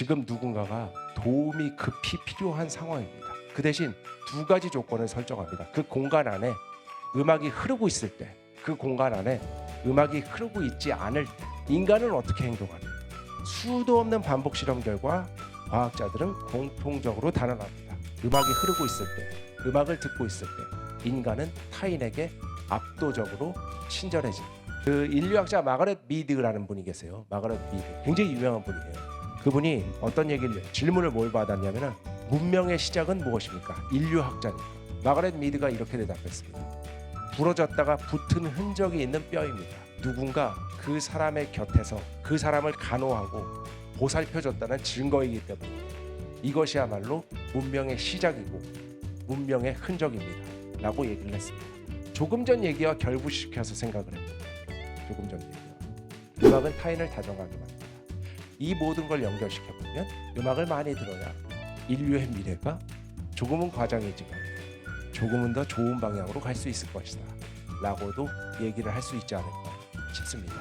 지금 누군가가 도움이 급히 필요한 상황입니다. 그 대신 두 가지 조건을 설정합니다. 그 공간 안에 음악이 흐르고 있을 때, 그 공간 안에 음악이 흐르고 있지 않을 때, 인간은 어떻게 행동하는? 수도 없는 반복 실험 결과 과학자들은 공통적으로 단언합니다. 음악이 흐르고 있을 때, 음악을 듣고 있을 때, 인간은 타인에게 압도적으로 친절해집니다. 그 인류학자 마가렛 미드라는 분이 계세요. 마가렛 미드, 굉장히 유명한 분이에요. 그분이 어떤 얘기를 질문을 뭘 받았냐면은 문명의 시작은 무엇입니까? 인류학자니까. 마가렛 미드가 이렇게 대답했습니다. 부러졌다가 붙은 흔적이 있는 뼈입니다. 누군가 그 사람의 곁에서 그 사람을 간호하고 보살펴줬다는 증거이기 때문에 이것이야말로 문명의 시작이고 문명의 흔적입니다. 라고 얘기를 했습니다. 조금 전 얘기와 결부시켜서 생각을 해봅니다. 조금 전 얘기와. 음악은 타인을 다정하게 만든다. 이 모든 걸 연결시켜 보면 음악을 많이 들어야 인류의 미래가 조금은 과장이지만 조금은 더 좋은 방향으로 갈 수 있을 것이다. 라고도 얘기를 할 수 있지 않을까 싶습니다.